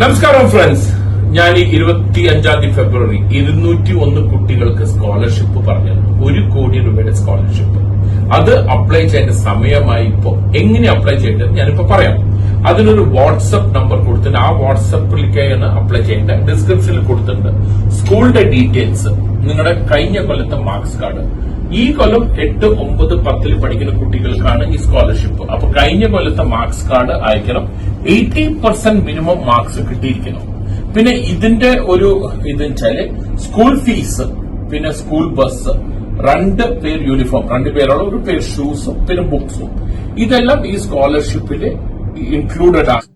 നമസ്കാരം ഫ്രണ്ട്സ് ഞാൻ ഈ ഇരുപത്തി അഞ്ചാം തീയതി ഫെബ്രുവരി ഇരുന്നൂറ്റി ഒന്ന് കുട്ടികൾക്ക് സ്കോളർഷിപ്പ് പറഞ്ഞു ഒരു കോടി രൂപയുടെ സ്കോളർഷിപ്പ് അത് അപ്ലൈ ചെയ്യേണ്ട സമയമായി ഇപ്പോ. എങ്ങനെ അപ്ലൈ ചെയ്യേണ്ടത് ഞാനിപ്പോ പറയാം. അതിനൊരു വാട്സപ്പ് നമ്പർ കൊടുത്തിട്ട് ആ വാട്സപ്പിലേക്കാണ് അപ്ലൈ ചെയ്യേണ്ടത് ഡിസ്ക്രിപ്ഷനിൽ കൊടുത്തിട്ടുണ്ട്. സ്കൂളിന്റെ ഡീറ്റെയിൽസ് നിങ്ങളുടെ കഴിഞ്ഞ കൊല്ലത്തെ മാർക്സ് കാർഡ് ഈ കൊല്ലം എട്ട് ഒമ്പത് പത്തിൽ പഠിക്കുന്ന കുട്ടികൾക്കാണ് ഈ സ്കോളർഷിപ്പ് അപ്പൊ കഴിഞ്ഞ കൊല്ലത്തെ മാർക്സ് കാർഡ് അയക്കണം. എയ്റ്റി പെർസെന്റ് മിനിമം മാർക്സ് കിട്ടിയിരിക്കണം പിന്നെ ഇതിന്റെ ഒരു ഇത് വെച്ചാൽ സ്കൂൾ ഫീസ് പിന്നെ സ്കൂൾ ബസ് രണ്ട് പേർ യൂണിഫോം രണ്ട് പേരുള്ള ഒരു പേർ ഷൂസും പിന്നെ ബുക്സും ഇതെല്ലാം ഈ സ്കോളർഷിപ്പിൽ ഇൻക്ലൂഡഡ് ആണ്.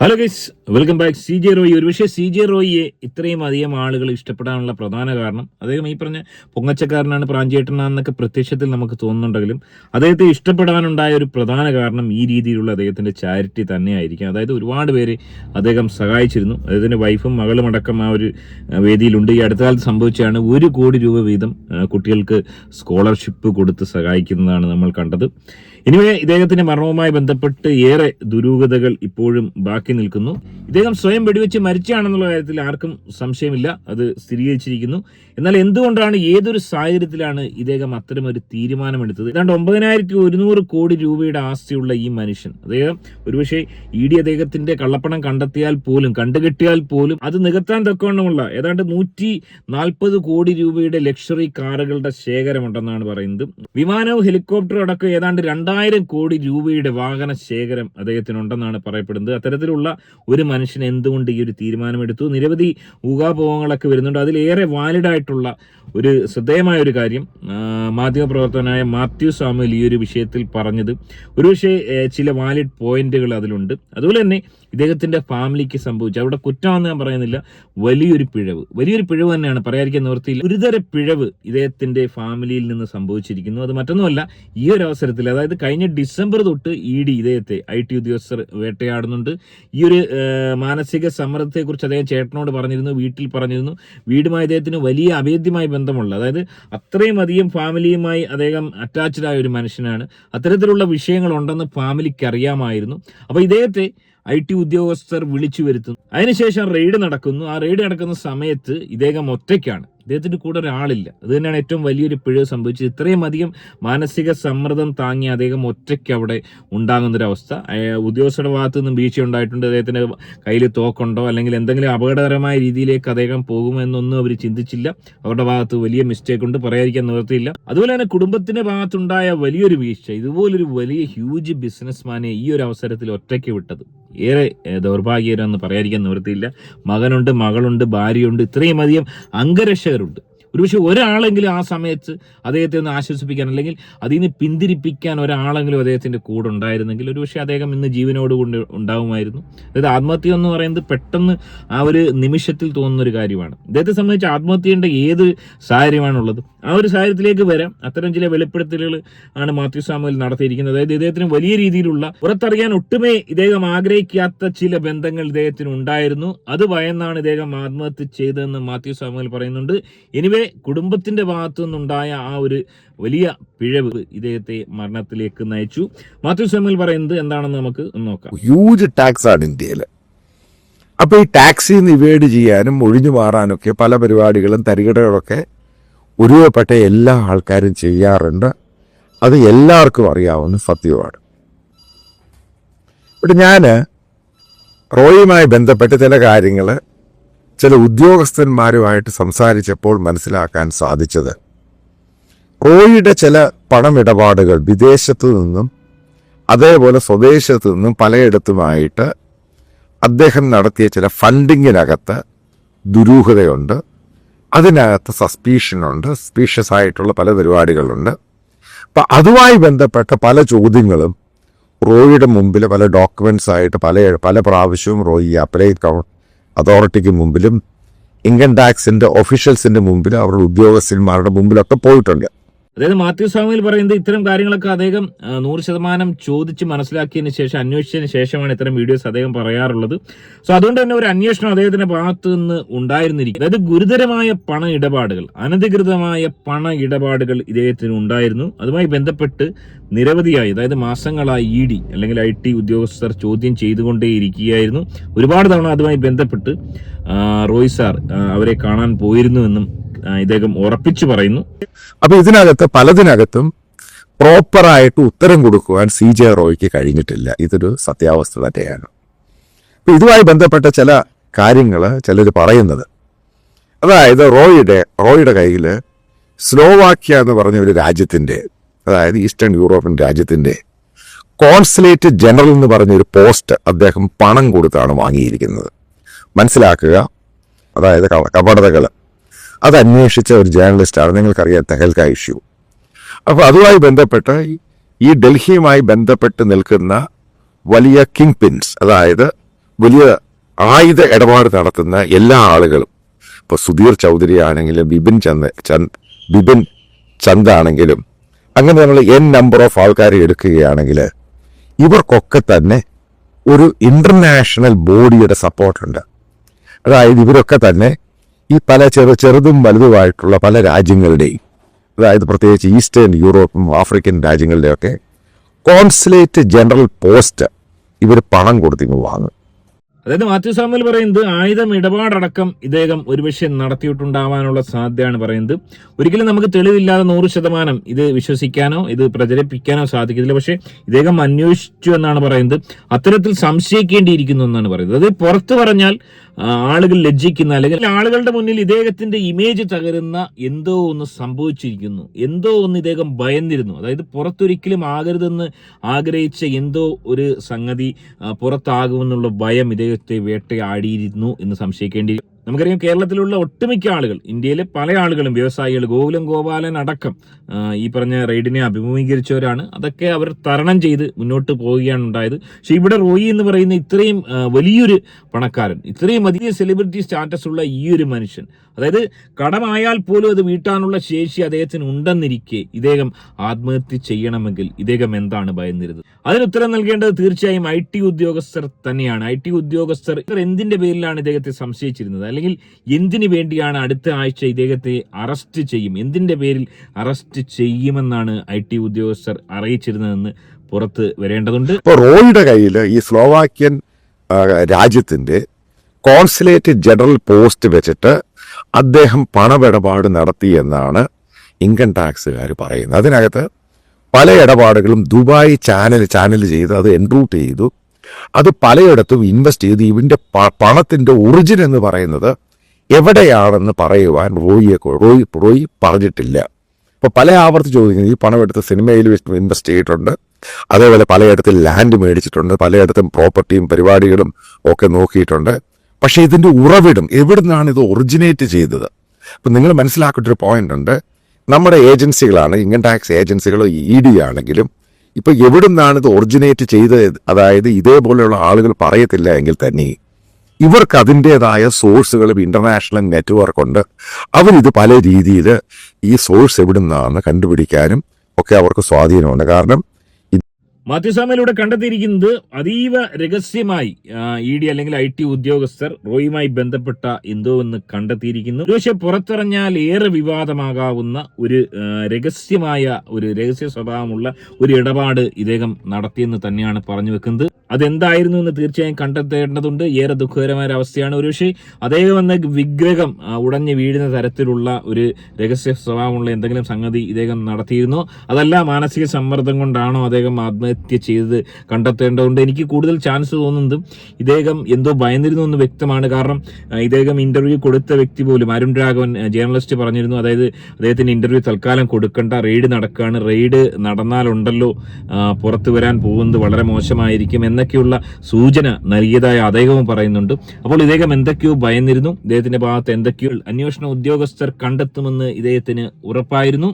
Hello guys welcome back C J Roy ഒരുപക്ഷെ സി ജെ റോയിയെ ഇത്രയും അധികം ആളുകൾ ഇഷ്ടപ്പെടാനുള്ള പ്രധാന കാരണം അദ്ദേഹം ഈ പറഞ്ഞ പൊങ്ങച്ചക്കാരനാണ് പ്രാഞ്ചേട്ടനാന്നൊക്കെ പ്രത്യക്ഷത്തിൽ നമുക്ക് തോന്നുന്നുണ്ടെങ്കിലും അദ്ദേഹത്തെ ഇഷ്ടപ്പെടാനുണ്ടായ ഒരു പ്രധാന കാരണം ഈ രീതിയിലുള്ള അദ്ദേഹത്തിന്റെ ചാരിറ്റി തന്നെയായിരിക്കും. അതായത് ഒരുപാട് പേര് അദ്ദേഹം സഹായിച്ചിരുന്നു. അദ്ദേഹത്തിന്റെ വൈഫും മകളും അടക്കം ആ ഒരു വേദിയിലുണ്ട്. ഈ അടുത്ത കാലത്ത് സംഭവിച്ചാണ് ഒരു കോടി രൂപ വീതം കുട്ടികൾക്ക് സ്കോളർഷിപ്പ് കൊടുത്ത് സഹായിക്കുന്നതാണ് നമ്മൾ കണ്ടത്. ഇനിവേ ഇദ്ദേഹത്തിന്റെ മരണവുമായി ബന്ധപ്പെട്ട് ഏറെ ദുരൂഹതകൾ ഇപ്പോഴും ബാക്കി നിൽക്കുന്നു. ഇദ്ദേഹം സ്വയം വെടിവെച്ച് മരിച്ചാണെന്നുള്ള കാര്യത്തിൽ ആർക്കും സംശയമില്ല. അത് സ്ഥിരീകരിച്ചിരിക്കുന്നു. എന്നാൽ എന്തുകൊണ്ടാണ് ഏതൊരു സാഹചര്യത്തിലാണ് ഇദ്ദേഹം അത്തരമൊരു തീരുമാനമെടുത്തത്? ഏതാണ്ട് ഒമ്പതിനായിരത്തി ഒരുന്നൂറ് കോടി രൂപയുടെ ആസ്തിയുള്ള ഈ മനുഷ്യൻ അദ്ദേഹം ഒരുപക്ഷെ ഇ ഡി അദ്ദേഹത്തിന്റെ കള്ളപ്പണം കണ്ടെത്തിയാൽ പോലും കണ്ടുകെട്ടിയാൽ പോലും അത് നികത്താൻ തക്കവണ്ണമുള്ള ഏതാണ്ട് നൂറ്റി നാൽപ്പത് കോടി രൂപയുടെ ലക്ഷറി കാറുകളുടെ ശേഖരമുണ്ടെന്നാണ് പറയുന്നത്. വിമാനവും ഹെലികോപ്റ്ററും അടക്കം ഏതാണ്ട് രണ്ടായിരം കോടി രൂപയുടെ വാഹന ശേഖരം അദ്ദേഹത്തിനുണ്ടെന്നാണ് പറയപ്പെടുന്നത്. അത്തരത്തിലുള്ള ഒരു മനുഷ്യൻ എന്തുകൊണ്ട് ഈ ഒരു തീരുമാനമെടുത്തു? നിരവധി ഊഹാപോഹങ്ങളൊക്കെ വരുന്നുണ്ട്. അതിലേറെ വാലിഡായിട്ടുള്ള ഒരു ശ്രദ്ധേയമായ ഒരു കാര്യം മാധ്യമപ്രവർത്തകനായ മാത്യു സാമുൽ ഈ ഒരു വിഷയത്തിൽ പറഞ്ഞത്. ഒരുപക്ഷെ ചില വാലിഡ് പോയിന്റുകൾ അതിലുണ്ട്. അതുപോലെ തന്നെ ഇദ്ദേഹത്തിന്റെ ഫാമിലിക്ക് സംഭവിച്ചു. അവിടെ കുറ്റമാണെന്ന് ഞാൻ പറയുന്നില്ല. വലിയൊരു പിഴവ്. വലിയൊരു പിഴവ് തന്നെയാണ്. പറയാതിരിക്കാൻ നിവർത്തിയില്ല ഒരുതര പിഴവ് ഇദ്ദേഹത്തിന്റെ ഫാമിലിയിൽ നിന്ന് സംഭവിച്ചിരിക്കുന്നു. അത് മറ്റൊന്നുമല്ല ഈ ഒരു അവസരത്തിൽ അതായത് കഴിഞ്ഞ ഡിസംബർ തൊട്ട് ഇ ഡി ഇദ്ദേഹത്തെ ഐ ടി ഉദ്യോഗസ്ഥർ വേട്ടയാടുന്നുണ്ട്. ഈ ഒരു മാനസിക സമ്മർദ്ദത്തെക്കുറിച്ച് അദ്ദേഹം ചേട്ടനോട് പറഞ്ഞിരുന്നു വീട്ടിൽ പറഞ്ഞിരുന്നു. വീടുമായി അദ്ദേഹത്തിന് വലിയ അഭേദ്യമായ ബന്ധമുള്ള അതായത് അത്രയും അധികം ഫാമിലിയുമായി അദ്ദേഹം അറ്റാച്ച്ഡ് ആയ ഒരു മനുഷ്യനാണ്. അത്തരത്തിലുള്ള വിഷയങ്ങളുണ്ടെന്ന് ഫാമിലിക്ക് അറിയാമായിരുന്നു. അപ്പോൾ ഇദ്ദേഹത്തെ ഐ ടി ഉദ്യോഗസ്ഥർ വിളിച്ചു വരുത്തുന്നു. അതിനുശേഷം റെയ്ഡ് നടക്കുന്നു. ആ റെയ്ഡ് നടക്കുന്ന സമയത്ത് ഇദ്ദേഹം ഒറ്റയ്ക്കാണ്. ഇദ്ദേഹത്തിന്റെ കൂടെ ഒരാളില്ല. അത് തന്നെയാണ് ഏറ്റവും വലിയൊരു പിഴവ് സംഭവിച്ചത്. ഇത്രയും അധികം മാനസിക സമ്മർദ്ദം താങ്ങി അദ്ദേഹം ഒറ്റയ്ക്ക് അവിടെ ഉണ്ടാകുന്നൊരവസ്ഥ. ഉദ്യോഗസ്ഥരുടെ ഭാഗത്തു നിന്നും വീഴ്ച ഉണ്ടായിട്ടുണ്ട്. അദ്ദേഹത്തിന്റെ കയ്യിൽ തോക്കുണ്ടോ? അല്ലെങ്കിൽ എന്തെങ്കിലും അപകടകരമായ രീതിയിലേക്ക് അദ്ദേഹം പോകുമെന്നൊന്നും അവർ ചിന്തിച്ചില്ല. അവരുടെ ഭാഗത്ത് വലിയ മിസ്റ്റേക്ക് ഉണ്ട്. പറയാതിരിക്കാൻ നിവർത്തിയില്ല അതുപോലെ തന്നെ കുടുംബത്തിന്റെ ഭാഗത്തുണ്ടായ വലിയൊരു വീഴ്ച. ഇതുപോലൊരു വലിയ ഹ്യൂജ് ബിസിനസ്മാനെ ഈ ഒരു അവസരത്തിൽ ഒറ്റയ്ക്ക് വിട്ടത്. ഏറെ ദൗർഭാഗ്യകരമെന്ന് പറയാതിരിക്കാൻ നിവർത്തിയില്ല മകനുണ്ട് മകളുണ്ട് ഭാര്യയുണ്ട്. ഇത്രയും അധികം അംഗരക്ഷകരുണ്ട് ഒരുപക്ഷെ ഒരാളെങ്കിലും ആ സമയത്ത് അദ്ദേഹത്തെ ഒന്ന് ആശ്വസിപ്പിക്കാൻ അല്ലെങ്കിൽ അതിൽ നിന്ന് പിന്തിരിപ്പിക്കാൻ ഒരാളെങ്കിലും അദ്ദേഹത്തിന്റെ കൂടെ ഉണ്ടായിരുന്നെങ്കിൽ ഒരുപക്ഷെ അദ്ദേഹം ഇന്ന് ജീവനോട് കൊണ്ട് ഉണ്ടാവുമായിരുന്നു. അതായത് ആത്മഹത്യ എന്ന് പറയുന്നത് പെട്ടെന്ന് ആ ഒരു നിമിഷത്തിൽ തോന്നുന്ന ഒരു കാര്യമാണ്. ഇദ്ദേഹത്തെ സംബന്ധിച്ച് ആത്മഹത്യയുടെ ഏത് സാഹചര്യമാണുള്ളത്? ആ ഒരു സാഹചര്യത്തിലേക്ക് വരാം. അത്തരം ചില വെളിപ്പെടുത്തലുകൾ ആണ് മാത്യു സാമുവൽ നടത്തിയിരിക്കുന്നത്. അതായത് ഇദ്ദേഹത്തിന് വലിയ രീതിയിലുള്ള പുറത്തറിയാൻ ഒട്ടുമേ ഇദ്ദേഹം ആഗ്രഹിക്കാത്ത ചില ബന്ധങ്ങൾ ഇദ്ദേഹത്തിന് ഉണ്ടായിരുന്നു. അത് ഭയന്നാണ് ഇദ്ദേഹം ആത്മഹത്യ ചെയ്തതെന്ന് മാത്യു സാമുവൽ പറയുന്നുണ്ട്. എനിവേ കുടുംബത്തിന്റെ ഭാഗത്തു നിന്നുണ്ടായ ആ ഒരു വലിയ പിഴവ് ഇദ്ദേഹത്തെ മരണത്തിലേക്ക് നയിച്ചു. മാത്യു സ്വാമി പറയുന്നത് എന്താണെന്ന് നമുക്ക് നോക്കാം. ഹ്യൂജ് ടാക്സ് ആണ് ഇന്ത്യയിൽ അപ്പോൾ ഈ ടാക്സി ഇവേഡ് ചെയ്യാനും ഒഴിഞ്ഞു മാറാനൊക്കെ പല പരിപാടികളും തരികിടകളൊക്കെ ഒരുവപ്പെട്ട എല്ലാ ആൾക്കാരും ചെയ്യാറുണ്ട്. അത് എല്ലാവർക്കും അറിയാവുന്ന സത്യമാണ്. ഇവിടെ ഞാൻ റോയുമായി ബന്ധപ്പെട്ട് ചില കാര്യങ്ങൾ ചില ഉദ്യോഗസ്ഥന്മാരുമായിട്ട് സംസാരിച്ചപ്പോൾ മനസ്സിലാക്കാൻ സാധിച്ചത്. റോയിയുടെ ചില പണമിടപാടുകൾ വിദേശത്തു നിന്നും അതേപോലെ സ്വദേശത്തു നിന്നും പലയിടത്തുമായിട്ട് അദ്ദേഹം നടത്തിയ ചില ഫണ്ടിങ്ങിനകത്ത് ദുരൂഹതയുണ്ട്. അതിനകത്ത് സസ്പീഷനുണ്ട് സസ്പീഷ്യസ് ആയിട്ടുള്ള പല പരിപാടികളുണ്ട്. അപ്പം അതുമായി ബന്ധപ്പെട്ട പല ചോദ്യങ്ങളും റോയിയുടെ മുമ്പിൽ പല ഡോക്യുമെന്റ്സ് ആയിട്ട് പല പല പ്രാവശ്യവും റോയി അപ്ലൈ അതോറിറ്റിക്ക് മുമ്പിലും ഇൻകം ടാക്സിന്റെ ഒഫീഷ്യൽസിന്റെ മുമ്പിലും അവരുടെ ഉദ്യോഗസ്ഥന്മാരുടെ മുമ്പിലൊക്കെ പോയിട്ടുണ്ട്. അതായത് മാത്യു സ്വാമിയിൽ പറയുന്നത് ഇത്തരം കാര്യങ്ങളൊക്കെ അദ്ദേഹം നൂറ് ശതമാനം ചോദിച്ച് മനസ്സിലാക്കിയതിന് ശേഷം അന്വേഷിച്ചതിന് ശേഷമാണ് ഇത്തരം വീഡിയോസ് അദ്ദേഹം പറയാറുള്ളത്. സോ അതുകൊണ്ട് തന്നെ ഒരു അന്വേഷണം അദ്ദേഹത്തിന്റെ ഭാഗത്തു നിന്ന് ഉണ്ടായിരുന്നിരിക്കും. അതായത് ഗുരുതരമായ പണ ഇടപാടുകൾ അനധികൃതമായ പണ ഇടപാടുകൾ ഇദ്ദേഹത്തിന് ഉണ്ടായിരുന്നു. അതുമായി ബന്ധപ്പെട്ട് നിരവധിയായി അതായത് മാസങ്ങളായി ഇ ഡി അല്ലെങ്കിൽ ഐ ടി ഉദ്യോഗസ്ഥർ ചോദ്യം ചെയ്തുകൊണ്ടേയിരിക്കുകയായിരുന്നു. ഒരുപാട് തവണ അതുമായി ബന്ധപ്പെട്ട് റോയ് സാർ അവരെ കാണാൻ പോയിരുന്നുവെന്നും ഇദ്ദേഹം ഉറപ്പിച്ചു പറയുന്നു. അപ്പൊ ഇതിനകത്ത് പലതിനകത്തും പ്രോപ്പറായിട്ട് ഉത്തരം കൊടുക്കുവാൻ സി ജെ റോയ്ക്ക് കഴിഞ്ഞിട്ടില്ല. ഇതൊരു സത്യാവസ്ഥ തന്നെയാണ്. അപ്പൊ ഇതുമായി ബന്ധപ്പെട്ട ചില കാര്യങ്ങൾ ചിലർ പറയുന്നത്. അതായത് റോയുടെ റോയുടെ കയ്യിൽ സ്ലോവാക്യ എന്ന് പറഞ്ഞ ഒരു രാജ്യത്തിന്റെ അതായത് ഈസ്റ്റേൺ യൂറോപ്യൻ രാജ്യത്തിന്റെ കോൺസുലേറ്റ് ജനറൽ എന്ന് പറഞ്ഞൊരു പോസ്റ്റ് അദ്ദേഹം പണം കൊടുത്താണ് വാങ്ങിയിരിക്കുന്നത്. മനസ്സിലാക്കുക. അതായത് കപടതകൾ അത് അന്വേഷിച്ച ഒരു ജേർണലിസ്റ്റാണ് നിങ്ങൾക്കറിയാം തെഹൽക്ക ഇഷ്യൂ അപ്പോൾ അതുമായി ബന്ധപ്പെട്ട് ഈ- ഡൽഹിയുമായി ബന്ധപ്പെട്ട് നിൽക്കുന്ന വലിയ കിങ് പിൻസ് അതായത് വലിയ ആയുധ ഇടപാട് നടത്തുന്ന എല്ലാ ആളുകളും ഇപ്പോൾ സുധീർ ചൗധരി ആണെങ്കിലും ബിപിൻ ചന്ദ് ചന്ദ് ബിപിൻ ചന്ദ് ആണെങ്കിലും അങ്ങനെ നമ്മൾ എൻ നമ്പർ ഓഫ് ആൾക്കാരെ എടുക്കുകയാണെങ്കിൽ ഇവർക്കൊക്കെ തന്നെ ഒരു ഇന്റർനാഷണൽ ബോഡിയുടെ സപ്പോർട്ടുണ്ട് അതായത് ഇവരൊക്കെ തന്നെ ഈ പല ചെറു ചെറുതും വലുതുമായിട്ടുള്ള പല രാജ്യങ്ങളുടെയും അതായത് പ്രത്യേകിച്ച് ഈസ്റ്റേൺ യൂറോപ്പും ആഫ്രിക്കൻ രാജ്യങ്ങളുടെയൊക്കെ കോൺസുലേറ്റ് ജനറൽ പോസ്റ്റ് ഇവർ പണം കൊടുത്തിങ്ങ് വാങ്ങും. അതായത് മാത്യു സാമുവൽ പറയുന്നത് ആയുധം ഇടപാടടക്കം ഇദ്ദേഹം ഒരുപക്ഷെ നടത്തിയിട്ടുണ്ടാവാനുള്ള സാധ്യതയാണ് പറയുന്നത്. ഒരിക്കലും നമുക്ക് തെളിവില്ലാതെ നൂറ് ശതമാനം ഇത് വിശ്വസിക്കാനോ ഇത് പ്രചരിപ്പിക്കാനോ സാധിക്കത്തില്ല. പക്ഷേ ഇദ്ദേഹം അന്വേഷിച്ചു എന്നാണ് പറയുന്നത്. അത്തരത്തിൽ സംശയിക്കേണ്ടിയിരിക്കുന്നു എന്നാണ് പറയുന്നത്. അത് പുറത്തു പറഞ്ഞാൽ ആളുകൾ ലജ്ജിക്കുന്ന അല്ലെങ്കിൽ ആളുകളുടെ മുന്നിൽ ഇദ്ദേഹത്തിന്റെ ഇമേജ് തകരുന്ന എന്തോ ഒന്ന് സംഭവിച്ചിരിക്കുന്നു. എന്തോ ഒന്ന് ഇദ്ദേഹം ഭയന്നിരുന്നു. അതായത് പുറത്തൊരിക്കലും ആകരുതെന്ന് ആഗ്രഹിച്ച എന്തോ ഒരു സംഗതി പുറത്താകുമെന്നുള്ള ഭയം ഇദ്ദേഹത്തെ വേട്ടയാടിയിരുന്നു എന്ന് സംശയിക്കേണ്ടി നമുക്കറിയാം കേരളത്തിലുള്ള ഒട്ടുമിക്ക ആളുകൾ ഇന്ത്യയിലെ പല ആളുകളും വ്യവസായികൾ ഗോകുലം ഗോപാലൻ അടക്കം ഈ പറഞ്ഞ റെയ്ഡിനെ അഭിമുഖീകരിച്ചവരാണ്. അതൊക്കെ അവർ തരണം ചെയ്ത് മുന്നോട്ട് പോവുകയാണ് ഉണ്ടായത്. പക്ഷെ ഇവിടെ റോയി എന്ന് പറയുന്ന ഇത്രയും വലിയൊരു പണക്കാരൻ ഇത്രയും വലിയ സെലിബ്രിറ്റി സ്റ്റാറ്റസ് ഉള്ള ഈ ഒരു മനുഷ്യൻ അതായത് കടമായാൽ പോലും അത് വീട്ടാനുള്ള ശേഷി അദ്ദേഹത്തിന് ഉണ്ടെന്നിരിക്കെ ഇദ്ദേഹം ആത്മഹത്യ ചെയ്യണമെങ്കിൽ ഇദ്ദേഹം എന്താണ് ഭയന്നിരുന്നത്? അതിന് ഉത്തരം നൽകേണ്ടത് തീർച്ചയായും ഐ ടി ഉദ്യോഗസ്ഥർ തന്നെയാണ്. ഐ ടി ഉദ്യോഗസ്ഥർ എന്തിന്റെ പേരിലാണ് ഇദ്ദേഹത്തെ സംശയിച്ചിരുന്നത്? അല്ലെങ്കിൽ എന്തിനു വേണ്ടിയാണ് അടുത്ത ആഴ്ച ഇദ്ദേഹത്തെ അറസ്റ്റ് ചെയ്യും? എന്തിന്റെ പേരിൽ അറസ്റ്റ് ചെയ്യുമെന്നാണ് ഐ ടി ഉദ്യോഗസ്ഥർ അറിയിച്ചിരുന്നതെന്ന് പുറത്ത് വരേണ്ടതുണ്ട്. ഇപ്പോൾ റോയുടെ കയ്യിൽ ഈ സ്ലോവാക്യൻ രാജ്യത്തിന്റെ കോൺസുലേറ്റ് ജനറൽ പോസ്റ്റ് വെച്ചിട്ട് അദ്ദേഹം പണമിടപാട് നടത്തി എന്നാണ് ഇൻകം ടാക്സുകാർ പറയുന്നത്. അതിനകത്ത് പല ഇടപാടുകളും ദുബായ് ചാനൽ ചാനൽ ചെയ്ത് അത് എൻറൂട്ട് ചെയ്തു. അത് പലയിടത്തും ഇൻവെസ്റ്റ് ചെയ്ത് ഇവന്റെ പണത്തിന്റെ ഒറിജിൻ എന്ന് പറയുന്നത് എവിടെയാണെന്ന് പറയുവാൻ റോയിയെ റോയി റോയി പറഞ്ഞിട്ടില്ല. ഇപ്പോൾ പല ആവർത്തി ചോദിക്കുന്നത് ഈ പണം എടുത്ത് സിനിമയിൽ ഇൻവെസ്റ്റ് ചെയ്തിട്ടുണ്ട്. അതേപോലെ പലയിടത്തും ലാൻഡ് മേടിച്ചിട്ടുണ്ട് പലയിടത്തും പ്രോപ്പർട്ടിയും പരിപാടികളും ഒക്കെ നോക്കിയിട്ടുണ്ട്. പക്ഷേ ഇതിന്റെ ഉറവിടം എവിടുന്നാണ് ഇത് ഒറിജിനേറ്റ് ചെയ്തത്? അപ്പം നിങ്ങൾ മനസ്സിലാക്കേണ്ട ഒരു പോയിന്റ് ഉണ്ട്. നമ്മുടെ ഏജൻസികളാണ് ഇൻകം ടാക്സ് ഏജൻസികളോ ഇ ഡി ആണെങ്കിലും ഇപ്പൊ എവിടുന്നാണ് ഇത് ഒറിജിനേറ്റ് ചെയ്തത് അതായത് ഇതേപോലെയുള്ള ആളുകൾ പറയത്തില്ല എങ്കിൽ തന്നെ ഇവർക്ക് അതിന്റെതായ സോഴ്സുകളും ഇന്റർനാഷണൽ നെറ്റ്വർക്ക് ഉണ്ട്. അവരിത് പല രീതിയിൽ ഈ സോഴ്സ് എവിടുന്നാന്ന് കണ്ടുപിടിക്കാനും ഒക്കെ അവർക്ക് സ്വാധീനമുണ്ട്. കാരണം മാത്യു സാമയിലൂടെ കണ്ടെത്തിയിരിക്കുന്നത് അതീവ രഹസ്യമായി ഇ ഡി അല്ലെങ്കിൽ ഐ ടി ഉദ്യോഗസ്ഥർ റോയുമായി ബന്ധപ്പെട്ട എന്തോ എന്ന് കണ്ടെത്തിയിരിക്കുന്നു. പക്ഷെ പുറത്തിറങ്ങിയാൽ ഏറെ വിവാദമാകാവുന്ന ഒരു രഹസ്യമായ ഒരു രഹസ്യ സ്വഭാവമുള്ള ഒരു ഇടപാട് ഇദ്ദേഹം നടത്തിയെന്ന് തന്നെയാണ് പറഞ്ഞു വെക്കുന്നത്. അതെന്തായിരുന്നു എന്ന് തീർച്ചയായും കണ്ടെത്തേണ്ടതുണ്ട്. ഏറെ ദുഃഖകരമായ അവസ്ഥയാണ്. ഒരുപക്ഷെ അദ്ദേഹം എന്ന വിഗ്രഹം ഉടഞ്ഞു വീഴുന്ന തരത്തിലുള്ള ഒരു രഹസ്യ സ്വഭാവമുള്ള എന്തെങ്കിലും സംഗതി ഇദ്ദേഹം നടത്തിയിരുന്നോ? അതല്ല മാനസിക സമ്മർദ്ദം കൊണ്ടാണോ അദ്ദേഹം ആത്മഹത്യ ചെയ്തത് കണ്ടെത്തേണ്ടതുണ്ട്. എനിക്ക് കൂടുതൽ ചാൻസ് തോന്നുന്നത് ഇദ്ദേഹം എന്തോ ഭയന്നിരുന്നു എന്ന് വ്യക്തമാണ്. കാരണം ഇദ്ദേഹം ഇന്റർവ്യൂ കൊടുത്ത വ്യക്തി പോലും അരുൺ രാഘവൻ ജേർണലിസ്റ്റ് പറഞ്ഞിരുന്നു. അതായത് അദ്ദേഹത്തിന് ഇന്റർവ്യൂ തൽക്കാലം കൊടുക്കേണ്ട റെയ്ഡ് നടക്കുകയാണ് റെയ്ഡ് നടന്നാലുണ്ടല്ലോ പുറത്തു വരാൻ പോകുന്നത് വളരെ മോശമായിരിക്കും എന്നൊക്കെയുള്ള സൂചന നൽകിയതായ അദ്ദേഹവും പറയുന്നുണ്ട്. അപ്പോൾ ഇദ്ദേഹം എന്തൊക്കെയോ ഭയന്നിരുന്നു. ഇദ്ദേഹത്തിന്റെ ഭാഗത്ത് എന്തൊക്കെയോ അന്വേഷണ ഉദ്യോഗസ്ഥർ കണ്ടെത്തുമെന്ന് ഇദ്ദേഹത്തിന് ഉറപ്പായിരുന്നു.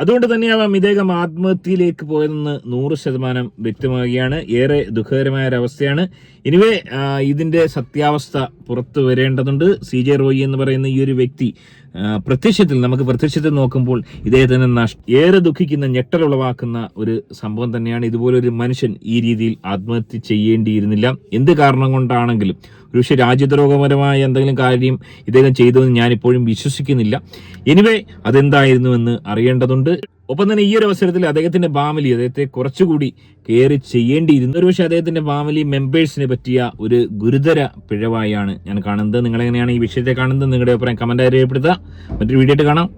അതുകൊണ്ട് തന്നെയാവാം ഇദ്ദേഹം ആത്മഹത്യയിലേക്ക് പോയതെന്ന് നൂറ് ശതമാനം വ്യക്തമാകുകയാണ് ഏറെ ദുഃഖകരമായ ഒരവസ്ഥയാണ് ഇനിവേ ഇതിന്റെ സത്യാവസ്ഥ പുറത്തു വരേണ്ടതുണ്ട്. സി ജെ റോയി എന്ന് പറയുന്ന ഈ ഒരു വ്യക്തി പ്രത്യക്ഷത്തിൽ നമുക്ക് പ്രത്യക്ഷത്തിൽ നോക്കുമ്പോൾ ഇദ്ദേഹത്തിന് നഷ് ഏറെ ദുഃഖിക്കുന്ന ഞെട്ടലുളവാക്കുന്ന ഒരു സംഭവം തന്നെയാണ്. ഇതുപോലൊരു മനുഷ്യൻ ഈ രീതിയിൽ ആത്മഹത്യ ചെയ്യേണ്ടിയിരുന്നില്ല. എന്ത് കാരണം കൊണ്ടാണെങ്കിലും ഒരുപക്ഷെ രാജ്യദ്രോഹപരമായ എന്തെങ്കിലും കാര്യം ഇദ്ദേഹം ചെയ്തു എന്ന് ഞാൻ ഇപ്പോഴും വിശ്വസിക്കുന്നില്ല. എനിവേ അതെന്തായിരുന്നു എന്ന് അറിയേണ്ടതുണ്ട്. ഒപ്പം തന്നെ ഈ ഒരു അവസരത്തിൽ അദ്ദേഹത്തിന്റെ ഫാമിലി അദ്ദേഹത്തെ കുറച്ചുകൂടി കെയർ ചെയ്യേണ്ടിയിരുന്നു. ഒരുപക്ഷെ അദ്ദേഹത്തിന്റെ ഫാമിലി മെമ്പേഴ്സിനെ പറ്റിയ ഒരു ഗുരുതര പിഴവായാണ് ഞാൻ കാണുന്നത്. നിങ്ങൾ എങ്ങനെയാണ് ഈ വിഷയത്തെ കാണുന്നത്? നിങ്ങളുടെ അഭിപ്രായം കമന്റ് രേഖപ്പെടുത്തുക. മറ്റൊരു വീഡിയോ കാണാം.